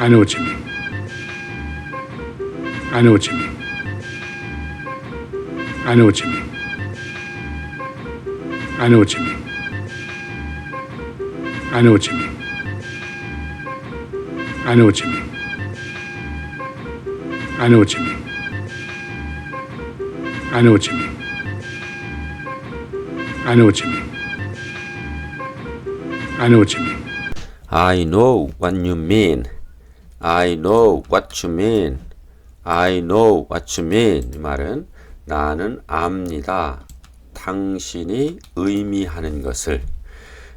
I know what you mean. I know what you mean. I know what you mean. I know what you mean. I know what you mean. I know what you mean. I know what you mean. I know what you mean. I know what you mean. I know what you mean. I know what you mean. I know what you mean. I know what you mean. 이 말은 나는 압니다. 당신이 의미하는 것을.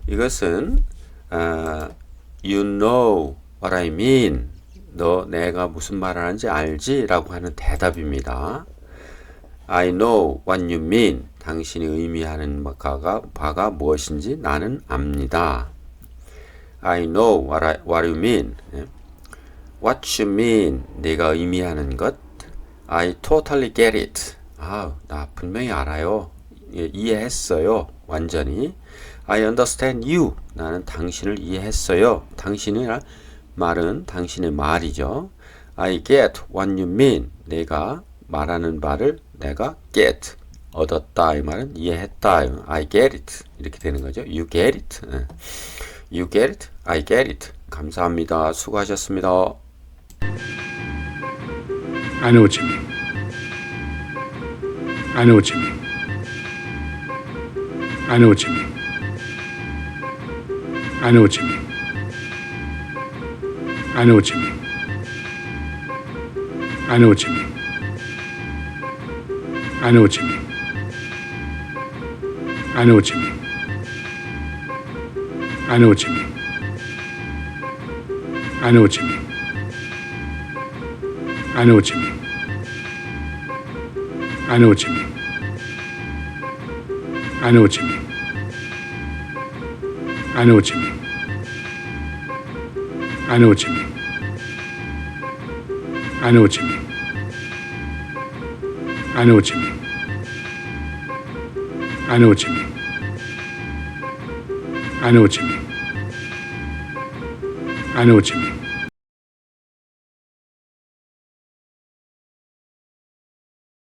이것은 어, you know what I mean. 너 내가 무슨 말 하는지 알지? 라고 하는 대답입니다. I know what you mean. 당신이 의미하는 바가, 바가 무엇인지 나는 압니다. I know what, I, what you mean. 예. What you mean. 네가 의미하는 것. I totally get it. 아, 나 분명히 알아요. 예, 이해했어요. 완전히. I understand you. 나는 당신을 이해했어요. 당신이란 말은 당신의 말이죠. I get what you mean. 내가 말하는 바를 내가 get. 얻었다. 이 말은 이해했다. I get it. 이렇게 되는 거죠. You get it. 예. You get it? I get it. 감사합니다. 수고하셨습니다. I know what you mean. I know what you mean. I know what you mean. I know what you mean. I know what you mean. I know what you mean. I know what you mean. I know what you mean. I know what you mean. I know what you mean. I know what you mean. I know what you mean. I know what you mean. I know what you mean. I know what you mean. I know what you mean. I know what you mean. I know what you mean. I know what you mean. I know what you mean.